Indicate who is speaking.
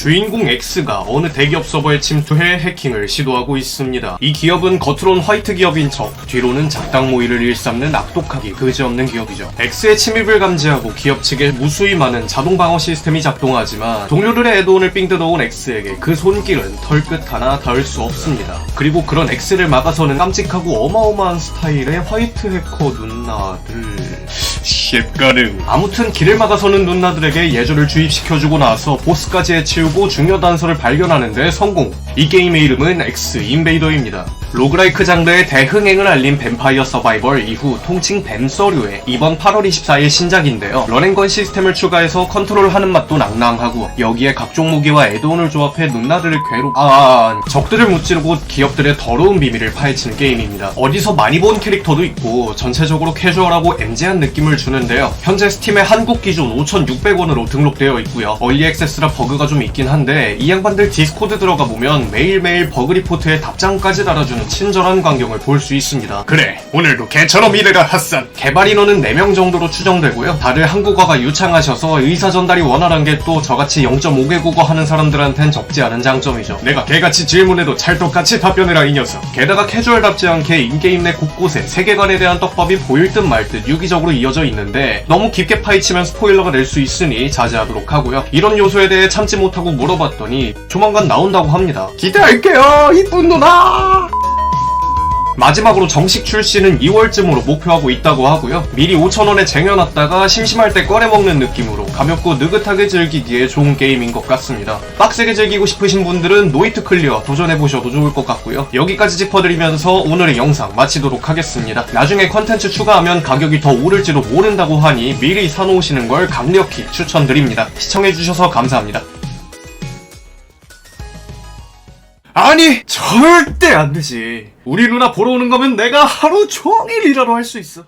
Speaker 1: 주인공 X가 어느 대기업 서버에 침투해 해킹을 시도하고 있습니다. 이 기업은 겉으론 화이트 기업인 척, 뒤로는 작당 모의를 일삼는 악독하기 그지없는 기업이죠. X의 침입을 감지하고 기업 측에 무수히 많은 자동 방어 시스템이 작동하지만 동료들의 애도온을 삥 뜯어온 X에게 그 손길은 털끝 하나 닿을 수 없습니다. 그리고 그런 X를 막아서는 깜찍하고 어마어마한 스타일의 화이트 해커 누나들... 쉽가능 아무튼 길을 막아서는 누나들에게 예절을 주입시켜주고 나서 보스까지 해치우고 중요 단서를 발견하는 데 성공 이 게임의 이름은 X 인베이더입니다 로그라이크 장르의 대흥행을 알린 뱀파이어 서바이벌 이후 통칭 뱀서류의 이번 8월 24일 신작인데요 런앤건 시스템을 추가해서 컨트롤하는 맛도 낭낭하고 여기에 각종 무기와 애드온을 조합해 누나들을 괴롭... 아... 적들을 무찌르고 기업들의 더러운 비밀을 파헤치는 게임입니다 어디서 많이 본 캐릭터도 있고 전체적으로 캐주얼하고 MG한 느낌을 주는데요. 현재 스팀에 한국 기준 5,600원으로 등록되어 있고요. 얼리 액세스라 버그가 좀 있긴 한데 이 양반들 디스코드 들어가 보면 매일매일 버그 리포트에 답장까지 달아주는 친절한 광경을 볼 수 있습니다. 그래, 오늘도 개처럼 일해라 핫산. 개발 인원은 4명 정도로 추정되고요. 다들 한국어가 유창하셔서 의사 전달이 원활한 게 또 저같이 0.5개 국어 하는 사람들한텐 적지 않은 장점이죠. 내가 개같이 질문해도 찰떡같이 답변해라 이 녀석. 게다가 캐주얼답지 않게 인게임 내 곳곳에 세계관에 대한 떡밥이 보일 듯 말 듯 유기적으로 이어져 있는데 너무 깊게 파헤치면 스포일러가 될 수 있으니 자제하도록 하고요. 이런 요소에 대해 참지 못하 고 물어봤더니 조만간 나온다고 합니다. 기대할게요, 이쁜 누나! 마지막으로 정식 출시는 2월쯤으로 목표하고 있다고 하고요. 미리 5,000원에 쟁여놨다가 심심할 때 꺼내먹는 느낌으로 가볍고 느긋하게 즐기기에 좋은 게임인 것 같습니다. 빡세게 즐기고 싶으신 분들은 노이트 클리어 도전해보셔도 좋을 것 같고요. 여기까지 짚어드리면서 오늘의 영상 마치도록 하겠습니다. 나중에 컨텐츠 추가하면 가격이 더 오를지도 모른다고 하니 미리 사놓으시는 걸 강력히 추천드립니다. 시청해주셔서 감사합니다. 아니 절대 안 되지. 우리 누나 보러 오는 거면 내가 하루 종일 일하러 할 수 있어